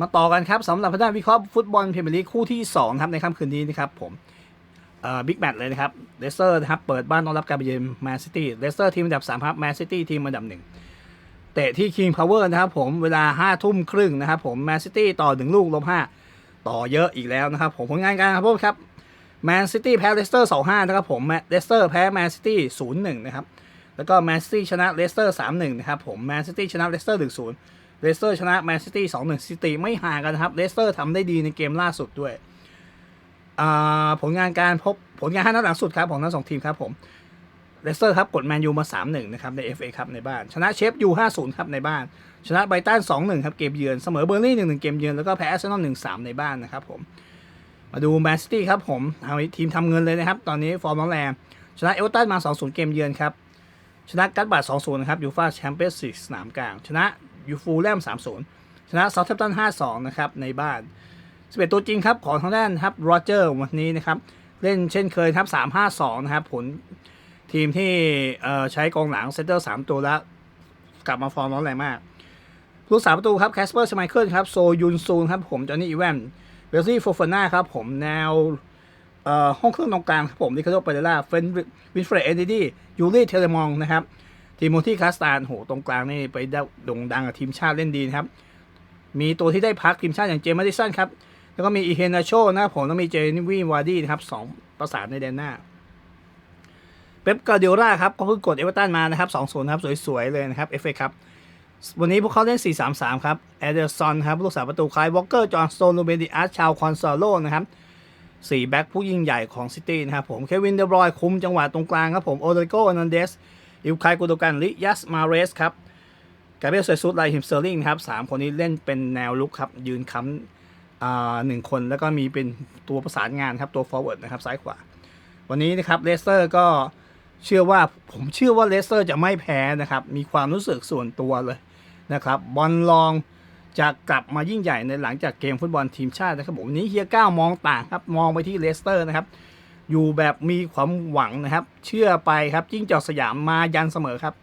มาต่อกันครับสำหรับพนักวิเคราะห์ฟุตบอลพรีเมียร์ลีกคู่ที่2ครับในค่ำคืนนี้นะครับผมบิ๊กแมตช์เลยนะครับเลสเตอร์นะครับเปิดบ้านต้อนรับการไปเยือนแมนซิตี้เลสเตอร์ทีมอันดับ3ครับแมนซิตี้ทีมอันดับหนึ่งเตะที่ King Power นะครับผมเวลา5ทุ่มครึ่งนะครับผมแมนซิตี้ต่อ 1 ลูกลบ5ต่อเยอะอีกแล้วนะครับผมผลงานการครับพครับแมนซิตี้แพ้เลสเตอร์2-5นะครับผมเลสเตอร์แพ้แมนซิตี้0-1นะครับแล้วก็แมนซิตี้ชนะเลสเตอร์3-1นะครับผมแมนซิตี้ชนะเลสเตอร์1-0 เลสเตอร์ชนะแมนซิตี้สองหนึ่งซิตี้ไม่ห่างกันนะครับเลสเตอร์ทำได้ดีในเกมล่าสุดด้วยผลงานการพบผลงานห้านัดหลังสุดครับของทั้งสองทีมครับผมเลสเตอร์ครับกดแมนยูมา 3-1 นะครับ ใน FA ครับในบ้าน ชนะเชฟยู 5-0 ครับในบ้าน ชนะไบตัน 2-1 ครับ เกมเยือน เสมอเบอร์ลี่ 1-1 เกมเยือน แล้วก็แพ้อาร์เซนอล 1-3 ในบ้านนะครับผม มาดูแมนซิตี้ครับผมเอาทีมทำเงินเลยนะครับ ตอนนี้ฟอร์มร้อนแรงชนะเอเวอร์ตันมา 2-0 เกมเยือนครับ ชนะกัตบาร์2-0 นะครับยูฟ่าแชมเปี้ยนส์ลีกสนามกลาง ชนะ ยูฟูลแลม3-0 ชนะเซาท์แฮมป์ตัน5-2 นะครับในบ้าน 11 ตัวจริงครับของทางด้านครับโรเจอร์วันนี้นะครับเล่นเช่นเคยครับ3-5-2 นะครับผลทีมที่ใช้กองหลังเซนเตอร์ 3 ตัวแล้วกลับมาฟอร์มร้อนแรงมากผู้สาประตูครับแคสเปอร์ชไมเคิลครับโซยุนซูนครับผมจอห์นนี่อีแวนเบลซี่โฟฟาน่าครับผมแนวห้องเครื่องตรงกลางครับผมดิคาโดเปเรล่าเฟนวินเฟรเอนดิดี้ยูริเทเลมองนะครับ ทีมโมที่คาสตานโหตรงกลางนี่ไปได้โด่งดังกับทีมชาติเล่นดีนะครับ มีตัวที่ได้พักทีมชาติอย่างเจมส์มาดิสันครับ แล้วก็มีอีเฮนาโชนะครับผมแล้วมีเจนิวีวาร์ดี้นะครับสองประสานในแดนหน้าเป๊ปกาเดียร่าครับก็เพิ่งกดเอเวอร์ตันมานะครับ2-0ครับสวยๆเลยนะครับเอฟเอครับวันนี้พวกเขาเล่น 4-3-3 ครับแอเดอร์ซอนครับลูกสาวประตูคลายวอลเกอร์ จอห์นสโตนลูเบนดิอาร์ชาวคอนซาโลนะครับสี่แบ็คผู้ยิ่งใหญ่ของซิตี้นะครับผม เควินเดบรอยคุมจังหวะตรงกลางครับผม โอเดโกนันเดส อิลคายกูโดกันลิยัสมาเรสครับกาเบรียลเซซุสไลฮิมเซอร์ลิงครับสามคนนี้เล่นเป็นแนวลุกครับ ยืนค้ำหนึ่งคนแล้วก็มีเป็นตัวประสานงานครับ ตัวฟอร์เวิร์ดนะครับ ซ้ายขวา วันนี้นะครับเลสเตอร์ก็เชื่อว่าผมเชื่อว่าเลสเตอร์จะไม่แพ้นะครับ มีความรู้สึกส่วนตัวเลยนะครับบอลลองจะกลับมายิ่งใหญ่ในหลังจากเกมฟุตบอลทีมชาตินะครับผมวันนี้เฮียก้ามองต่างครับ มองไปที่เลสเตอร์นะครับ อยู่แบบมีความหวังนะครับ เชื่อไปครับจิ้งจอกสยามมายันเสมอครับ